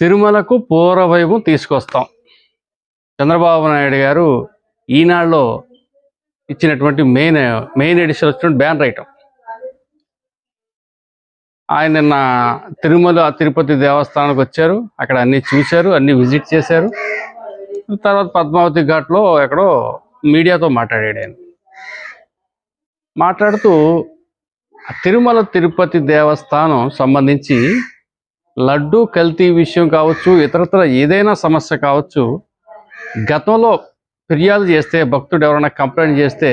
తిరుమలకు పూర్వవైభవం తీసుకొస్తాం. చంద్రబాబు నాయుడు గారు ఈనాడులో ఇచ్చినటువంటి మెయిన్ మెయిన్ ఎడిషన్ వచ్చినటువంటి బ్యానర్ ఐటమ్. ఆయన నిన్న తిరుమల తిరుపతి దేవస్థానానికి వచ్చారు. అక్కడ అన్ని చూశారు అన్ని విజిట్ చేశారు. తర్వాత పద్మావతి ఘాట్లో ఎక్కడో మీడియాతో మాట్లాడాడు ఆయన. మాట్లాడుతూ తిరుమల తిరుపతి దేవస్థానం సంబంధించి లడ్డు కల్తీ విషయం కావచ్చు ఇతరత్ర ఏదైనా సమస్య కావచ్చు గతంలో ఫిర్యాదు చేస్తే భక్తుడు ఎవరైనా కంప్లైంట్ చేస్తే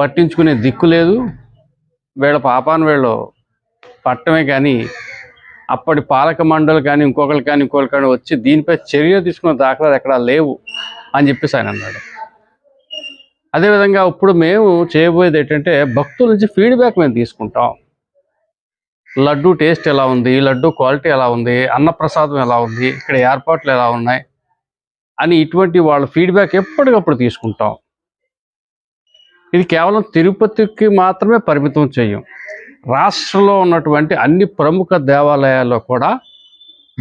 పట్టించుకునే దిక్కు లేదు. వీళ్ళ పాపాన్ని వీళ్ళు పట్టమే కానీ అప్పటి పాలక మండలి కానీ ఇంకొకరు కానీ ఇంకొకరు కానీ వచ్చి దీనిపై చర్య తీసుకున్న దాఖలాలు ఎక్కడా లేవు అని చెప్పేసి ఆయన అన్నాడు. అదేవిధంగా ఇప్పుడు మేము చేయబోయేది ఏంటంటే భక్తుల నుంచి ఫీడ్బ్యాక్ మేము తీసుకుంటాం. లడ్డు టేస్ట్ ఎలా ఉంది? లడ్డు క్వాలిటీ ఎలా ఉంది? అన్నప్రసాదం ఎలా ఉంది? ఇక్కడ ఏర్పాట్లు ఎలా ఉన్నాయి? అని ఇటువంటి వాళ్ళ ఫీడ్బ్యాక్ ఎప్పటికప్పుడు తీసుకుంటాం. ఇది కేవలం తిరుపతికి మాత్రమే పరిమితం చేయం. రాష్ట్రంలో ఉన్నటువంటి అన్ని ప్రముఖ దేవాలయాల్లో కూడా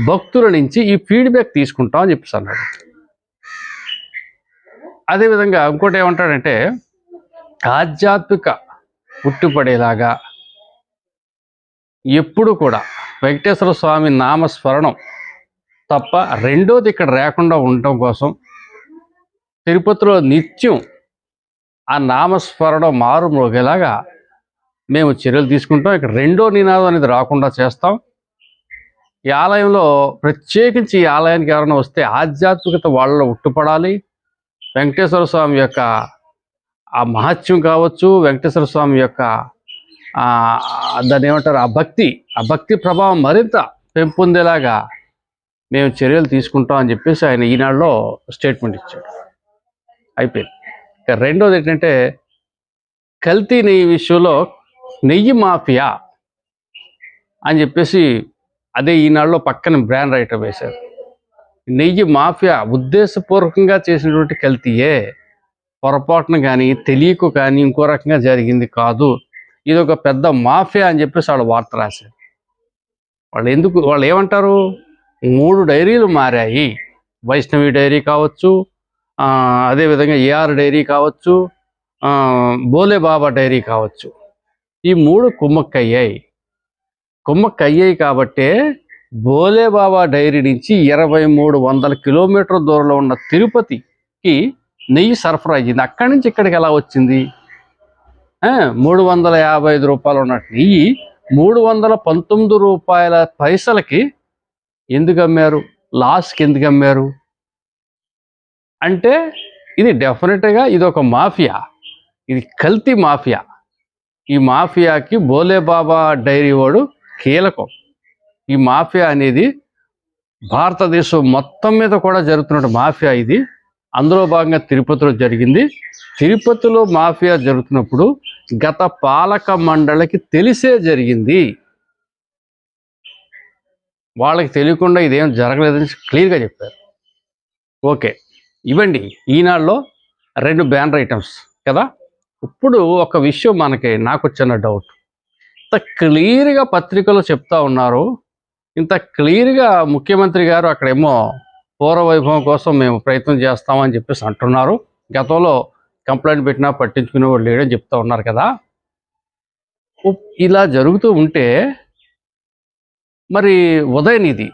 భక్తుల నుంచి ఈ ఫీడ్బ్యాక్ తీసుకుంటాం అని చెప్పేసి అన్నాడు అదేవిధంగా ఇంకోటి ఏమంటాడంటే ఆధ్యాత్మిక పుట్టుపడేలాగా ఎప్పుడు కూడా వెంకటేశ్వర స్వామి నామస్మరణం తప్ప రెండోది ఇక్కడ లేకుండా ఉండటం కోసం తిరుపతిలో నిత్యం ఆ నామస్మరణం మారు మోగేలాగా మేము చర్యలు తీసుకుంటాం. ఇక్కడ రెండో నినాదం అనేది రాకుండా చేస్తాం. ఈ ఆలయంలో ప్రత్యేకించి ఈ ఆలయానికి ఎవరైనా వస్తే ఆధ్యాత్మికత వాళ్ళలో ఉట్టుపడాలి. వెంకటేశ్వర స్వామి యొక్క ఆ మహత్యం కావచ్చు వెంకటేశ్వర స్వామి యొక్క దాన్ని ఏమంటారు ఆ భక్తి ఆ భక్తి ప్రభావం మరింత పెంపొందేలాగా మేము చర్యలు తీసుకుంటాం అని చెప్పేసి ఆయన ఈనాడులో స్టేట్మెంట్ ఇచ్చాడు. అయిపోయింది. ఇక రెండోది ఏంటంటే కల్తీ నెయ్యి విషయంలో నెయ్యి మాఫియా అని చెప్పేసి అదే ఈనాడులో పక్కన బ్రాండ్ రైటర్ వేశారు. నెయ్యి మాఫియా ఉద్దేశపూర్వకంగా చేసినటువంటి కల్తీయే పొరపాటున కానీ తెలియక కానీ ఇంకో రకంగా జరిగింది కాదు. ఇది ఒక పెద్ద మాఫియా అని చెప్పేసి వాళ్ళు వార్త రాశారు. వాళ్ళు ఎందుకు వాళ్ళు ఏమంటారు? మూడు డైరీలు మారాయి. వైష్ణవి డైరీ కావచ్చు అదేవిధంగా ఏఆర్ డైరీ కావచ్చు బోలేబాబా బోలే బాబా డైరీ కావచ్చు. ఈ మూడు కుమ్మక్కయ్యాయి. కుమ్మక్కయ్యాయి కాబట్టే బోలే బాబా డైరీ నుంచి ఇరవై మూడు వందల కిలోమీటర్ల దూరంలో ఉన్న తిరుపతికి నెయ్యి సరఫరా అయ్యింది. అక్కడి నుంచి ఇక్కడికి ఎలా వచ్చింది? మూడు వందల యాభై ఐదు రూపాయలు ఉన్నట్టు నెయ్యి మూడు వందల పంతొమ్మిది రూపాయల పైసలకి ఎందుకు అమ్మారు? లాస్కి ఎందుకు అమ్మారు? అంటే ఇది డెఫినెట్గా ఇది ఒక మాఫియా. ఇది కల్తీ మాఫియా. ఈ మాఫియాకి బోలేబాబా డైరీ వాడు కీలకం. ఈ మాఫియా అనేది భారతదేశం మొత్తం మీద కూడా జరుగుతున్న మాఫియా ఇది. అందులో భాగంగా తిరుపతిలో జరిగింది. తిరుపతిలో మాఫియా జరుగుతున్నప్పుడు గత పాలక మండలికి తెలిసే జరిగింది. వాళ్ళకి తెలియకుండా ఇదేం జరగలేదని క్లియర్గా చెప్పారు. ఓకే ఇవ్వండి. ఈనాడులో రెండు బ్యానర్ ఐటమ్స్ కదా? ఇప్పుడు ఒక విషయం మనకి నాకు వచ్చిన డౌట్. ఇంత క్లియర్గా పత్రికలో చెప్తా ఉన్నారు. ఇంత క్లియర్గా ముఖ్యమంత్రి గారు అక్కడేమో పూర్వవైభవం కోసం మేము ప్రయత్నం చేస్తామని చెప్పేసి అంటున్నారు. గతంలో కంప్లైంట్ పెట్టినా పట్టించుకునే వాళ్ళు లేడని చెప్తా ఉన్నారు కదా. ఇలా జరుగుతూ ఉంటే మరి ఉదయనిధి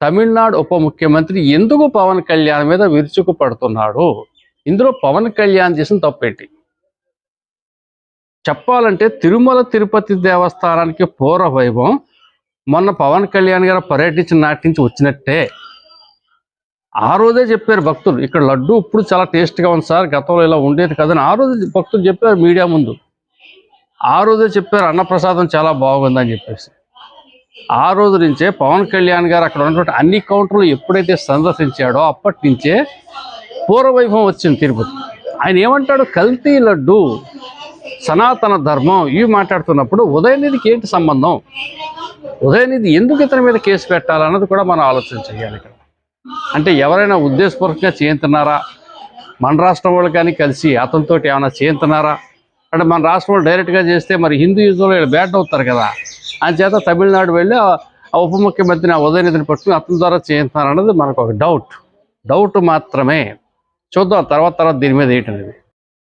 తమిళనాడు ఉప ముఖ్యమంత్రి ఎందుకు పవన్ కళ్యాణ్ మీద విరుచుకు పడుతున్నాడు? ఇందులో పవన్ కళ్యాణ్ చేసిన తప్పేంటి? చెప్పాలంటే తిరుమల తిరుపతి దేవస్థానానికి పూర్వ వైభవం మొన్న పవన్ కళ్యాణ్ గారు పర్యటించిన నాటి నుంచి వచ్చినట్టే. ఆ రోజే చెప్పారు భక్తులు. ఇక్కడ లడ్డు ఇప్పుడు చాలా టేస్ట్గా ఉంది సార్ గతంలో ఇలా ఉండేది కదని ఆ రోజు భక్తులు చెప్పారు మీడియా ముందు. ఆ రోజే చెప్పారు అన్నప్రసాదం చాలా బాగుందని చెప్పేసి. ఆ రోజు నుంచే పవన్ కళ్యాణ్ గారు అక్కడ ఉన్నటువంటి అన్ని కౌంటర్లు ఎప్పుడైతే సందర్శించాడో అప్పటి నుంచే పూర్వవైభవం వచ్చింది తిరుపతి. ఆయన ఏమంటాడు? కల్తీ లడ్డు సనాతన ధర్మం ఇవి మాట్లాడుతున్నప్పుడు ఉదయనిధికి ఏంటి సంబంధం? ఉదయనిధి ఎందుకు ఇతని మీద కేసు పెట్టాలన్నది కూడా మనం ఆలోచన చేయాలి ఇక్కడ. అంటే ఎవరైనా ఉద్దేశపూర్వకంగా చేయించున్నారా మన రాష్ట్రం వాళ్ళు కానీ కలిసి అతనితో ఏమైనా చేయించున్నారా అంటే మన రాష్ట్రం వాళ్ళు డైరెక్ట్గా చేస్తే మరి హిందూయిజంలో వీళ్ళు బ్యాట్ అవుతారు కదా. అని చేత తమిళనాడు వెళ్ళి ఆ- ఉప ముఖ్యమంత్రిని ఆ ఉదయనిధిని పట్టుకుని అతని ద్వారా చేయించాలన్నది మనకు ఒక డౌట్ డౌట్ మాత్రమే. చూద్దాం తర్వాత తర్వాత దీని మీద ఏంటనేది